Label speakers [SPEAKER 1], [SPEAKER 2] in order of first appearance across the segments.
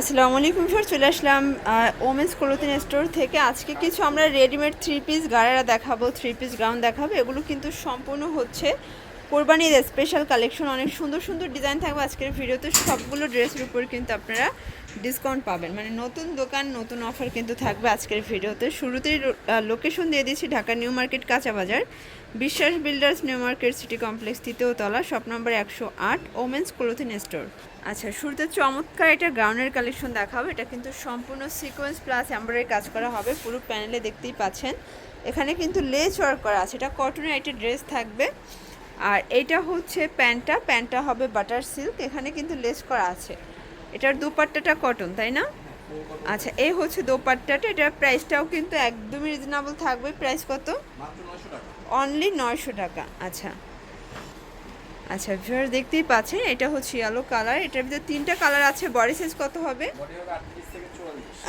[SPEAKER 1] আসসালামু আলাইকুম স্যার চলে আসলাম ওমেন্স ক্লোথিং স্টোর থেকে। আজকে কিছু আমরা রেডিমেড থ্রি পিস গাড়ারা দেখাবো থ্রি পিস গাউন দেখাবো। এগুলো কিন্তু সম্পূর্ণ হচ্ছে কোরবানির স্পেশাল কালেকশন অনেক সুন্দর সুন্দর ডিজাইন থাকবে আজকের ভিডিওতে। সবগুলো ড্রেসের উপর কিন্তু আপনারা ডিসকাউন্ট পাবেন। মানে নতুন দোকান, নতুন অফার কিন্তু থাকবে আজকের ভিডিওতে। শুরুতেই লোকেশন দিয়ে দিয়েছি ঢাকা নিউ মার্কেট, কাঁচা বাজার। Biswas builders new market city complex তলা, শপ নম্বর একশো আট ওমেন্স ক্লোথিং স্টোর আচ্ছা শুরুতে চমৎকার একটা গ্রাউন্ডের কালেকশন দেখাবো। এটা কিন্তু সম্পূর্ণ সিকোয়েন্স প্লাস এমব্রয়ডারি কাজ করা হবে। পুরো প্যানেলে দেখতেই পাচ্ছেন। এখানে কিন্তু লেস ওয়ার্ক করা আছে। এটা কটনের একটা ড্রেস থাকবে। আর এইটা হচ্ছে প্যান্টটা প্যান্টটা হবে বাটার সিল্ক, এখানে কিন্তু লেস করা আছে। এটার দুপাট্টাটা কটন, তাই না? আচ্ছা এই হচ্ছে দোপাট্টাটা, এটার প্রাইসটাও কিন্তু একদমই রিজনেবল থাকবে। প্রাইস কত? অনলি নয়শো টাকা। আচ্ছা। আচ্ছা ভিউয়ার দেখতেই পাচ্ছেন, এটা হচ্ছে ইয়েলো কালার এটার ভিতরে তিনটা কালার আছে। বডি সাইজ কত হবে?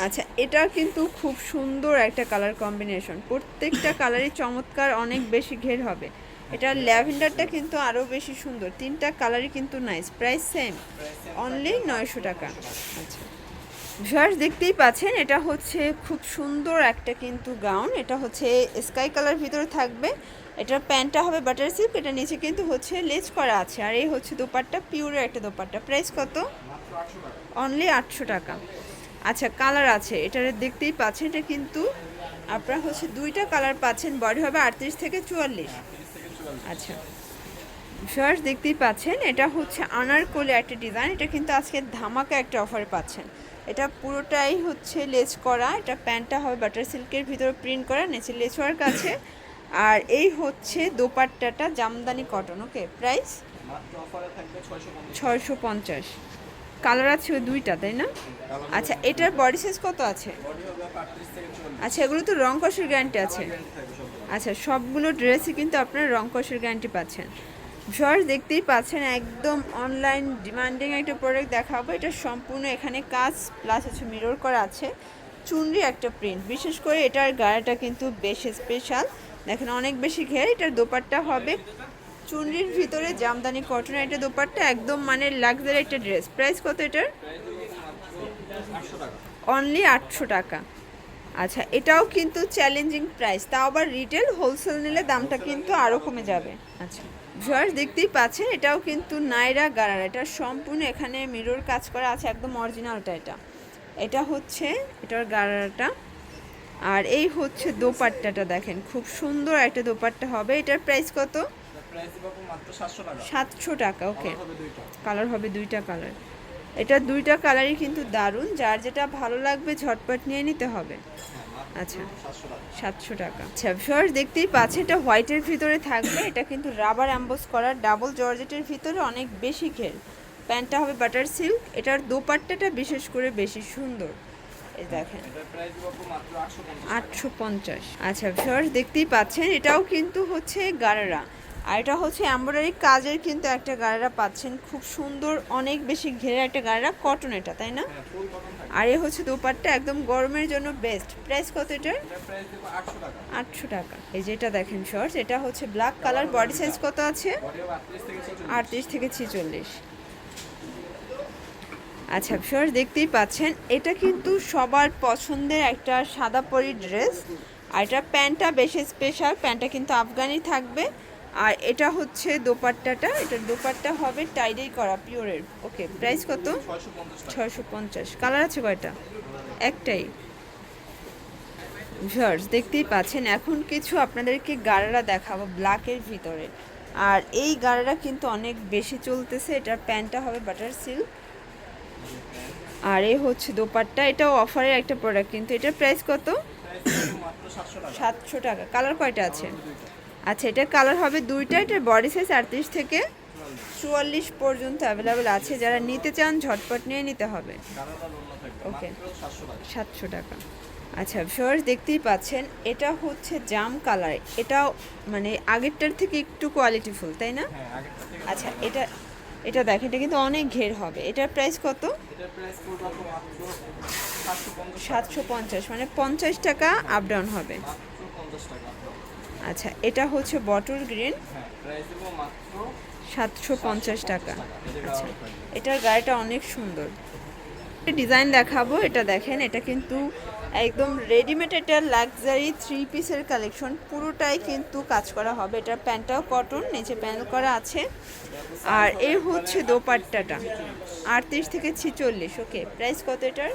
[SPEAKER 1] আচ্ছা এটা কিন্তু খুব সুন্দর একটা কালার কম্বিনেশন প্রত্যেকটা কালারই চমৎকার, অনেক বেশি ঘের হবে। এটা ল্যাভেন্ডারটা কিন্তু আরও বেশি সুন্দর। তিনটা কালারই কিন্তু নাইস প্রাইস সেম অনলি নয়শো টাকা। আচ্ছা। ভিউয়ার্স, দেখতেই পাচ্ছেন, এটা হচ্ছে খুব সুন্দর একটা কিন্তু গাউন। এটা হচ্ছে স্কাই কালার ভিতরে থাকবে। এটার প্যান্টটা হবে বাটার সিল্ক এটা নিচে কিন্তু হচ্ছে লেজ করা আছে। আর এই হচ্ছে দোপাট্টা পিওরের একটা দোপাট্টা। প্রাইস কত? অনলি আটশো টাকা। আচ্ছা কালার আছে। এটা দেখতেই পাচ্ছেন, এটা কিন্তু আপনারা হচ্ছে দুইটা কালার পাচ্ছেন। বডি হবে আটত্রিশ থেকে চুয়াল্লিশ। আচ্ছা। ভিউয়ার্স দেখতেই পাচ্ছেন এটা হচ্ছে আনারকলি একটা ডিজাইন এটা কিন্তু আজকে ধামাকা একটা অফার পাচ্ছেন। এটা পুরোটাই হচ্ছে লেস করা এটা প্যান্টটা হবে বাটার সিল্কের ভিতরে প্রিন্ট করা নিচে লেস ওয়ার্ক আছে আর এই হচ্ছে দোপাট্টাটা জামদানি কটন ওকে প্রাইস ছয়শো পঞ্চাশ। কালার আছে দুইটা তাই না? আচ্ছা এটার বডি সাইজ কত আছে? আচ্ছা এগুলো তো রং কষের গ্যারান্টি আছে। আচ্ছা সবগুলো ড্রেসই কিন্তু আপনারা রং কষের গ্যারান্টি পাচ্ছেন। ভিউয়ার্স দেখতেই পাচ্ছেন একদম অনলাইন ডিমান্ডিং একটা প্রোডাক্ট দেখাবো। এটা সম্পূর্ণ এখানে কাজ প্লাস হচ্ছে মিরর করা আছে। চুনরি একটা প্রিন্ট বিশেষ করে এটার গাড়াটা কিন্তু বেশ স্পেশাল দেখেন অনেক বেশি ঘের এটার দোপাট্টা হবে। চুনরির ভিতরে জামদানি কটনের একটা দোপাট্টা একদম মানে লাক্সারি একটা ড্রেস প্রাইস কত এটার? অনলি আটশো টাকা। আচ্ছা এটাও কিন্তু চ্যালেঞ্জিং প্রাইস তাও আবার রিটেল হোলসেল নিলে দামটা কিন্তু আরও কমে যাবে। আচ্ছা। ভিউয়ার্স দেখতেই পাচ্ছেন এটাও কিন্তু নাইরা গারার এটা সম্পূর্ণ এখানে মিরর কাজ করা আছে একদম অরিজিনালটা এটা। এটা হচ্ছে এটার গারাটা আর এই হচ্ছে দোপাট্টাটা দেখেন খুব সুন্দর একটা দোপাট্টা হবে। এটার প্রাইস কত? সাতশো টাকা। ওকে কালার হবে দুইটা। কালার এটা দুইটা কালারই কিন্তু দারুণ। যার যেটা ভালো লাগবে ঝটপট নিয়ে নিতে হবে। আচ্ছা সাতশো টাকা। আচ্ছা ভিউয়ার্স দেখতেই পাচ্ছে এটা হোয়াইটের ভিতরে থাকবে। এটা কিন্তু রাবার অ্যাম্বোস করা ডাবল জর্জেটের ভিতরে অনেক বেশি ঘের প্যান্টটা হবে বাটার সিল্ক এটার দোপাট্টাটা বিশেষ করে বেশি সুন্দর। দেখেন, আটশো পঞ্চাশ। আচ্ছা ভিউয়ার্স দেখতেই পাচ্ছেন, এটাও কিন্তু হচ্ছে গারারা। আর এটা হচ্ছে এমব্রয়ডারি কাজের কিন্তু একটা গাড়ারা পাচ্ছেন। খুব সুন্দর অনেক বেশি ঘেরা একটা গাড়ারা কটন এটা তাই না? আর এ হচ্ছে দোপাট্টা একদম গরমের জন্য বেস্ট প্রাইস কত এটার? আটশো টাকা। এই যেটা দেখেন শর্টস এটা হচ্ছে ব্ল্যাক কালার বডি সাইজ কত আছে? আটত্রিশ থেকে ছেচল্লিশ। আচ্ছা শর্টস দেখতেই পাচ্ছেন। এটা কিন্তু সবার পছন্দের একটা সাদা পরি ড্রেস আর এটা প্যান্টটা বেশি স্পেশাল প্যান্টটা কিন্তু আফগানি থাকবে। আর এটা হচ্ছে দোপাট্টাটা, এটার দোপাট্টা হবে টাইডেই করা, পিওরের। ওকে, প্রাইস কত? ছয়শো পঞ্চাশ। কালার আছে কয়টা? একটাই। ভিউয়ার্স, দেখতেই পাচ্ছেন, এখন কিছু আপনাদেরকে গাড়ারা দেখাবো ব্ল্যাকের ভিতরে। আর এই গাড়ারা কিন্তু অনেক বেশি চলতেছে, এটার প্যান্টটা হবে বাটার সিল্ক। আর এ হচ্ছে দোপাট্টা, এটাও অফারের একটা প্রোডাক্ট কিন্তু এটার প্রাইস কত? সাতশো টাকা। কালার কয়টা আছে? আচ্ছা এটার কালার হবে দুইটা এটার বডি সাইজ আটত্রিশ থেকে চুয়াল্লিশ পর্যন্ত অ্যাভেলেবেল আছে। যারা নিতে চান ঝটপট নিয়ে নিতে হবে। ওকে সাতশো টাকা। আচ্ছা ভিউয়ার্স দেখতেই পাচ্ছেন এটা হচ্ছে জাম কালার এটাও মানে আগেরটার থেকে একটু কোয়ালিটিফুল তাই না? আচ্ছা এটা এটা দেখেন এটা কিন্তু অনেক ঘের হবে। এটার প্রাইস কত? সাতশো পঞ্চাশ মানে পঞ্চাশ টাকা আপ ডাউন হবে। আচ্ছা এটা হচ্ছে বটল গ্রিন। সাতশো পঞ্চাশ টাকা। আচ্ছা এটার গায়েটা অনেক সুন্দর। ডিজাইন দেখাবো, এটা দেখেন, এটা কিন্তু একদম রেডিমেড এটা লাক্সারি থ্রি পিসের কালেকশন পুরোটাই কিন্তু কাজ করা হবে। এটা প্যান্টটাও কটন নিচে প্যানেল করা আছে। আর এ হচ্ছে দোপাট্টাটা। আটত্রিশ থেকে ছিচল্লিশ ওকে প্রাইস কত এটার?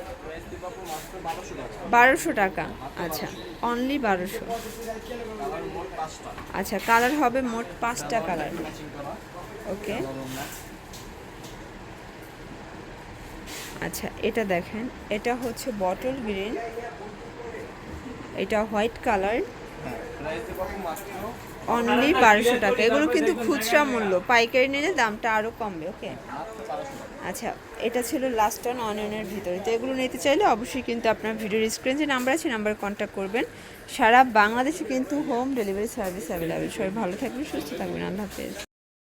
[SPEAKER 1] বারোশো টাকা। আচ্ছা অনলি বারোশো। আচ্ছা কালার হবে মোট পাঁচটা কালার ওকে আচ্ছা এটা দেখেন, এটা হচ্ছে বটল গ্রিন এটা হোয়াইট কালার অনলি বারোশো টাকা। এগুলো কিন্তু খুচরা মূল্য, পাইকারি নিলে দামটা আরও কমবে ওকে আচ্ছা এটা ছিল লাস্ট অন অনিয়নের ভিতরে। তো এগুলো নিতে চাইলে অবশ্যই কিন্তু আপনার ভিডিওর স্ক্রিন যে নাম্বার আছে নাম্বারে কন্ট্যাক্ট করবেন। সারা বাংলাদেশে কিন্তু হোম ডেলিভারি সার্ভিস অ্যাভেলেবেল সবাই ভালো থাকবেন, সুস্থ থাকবেন। আল্লাহ হাফেজ।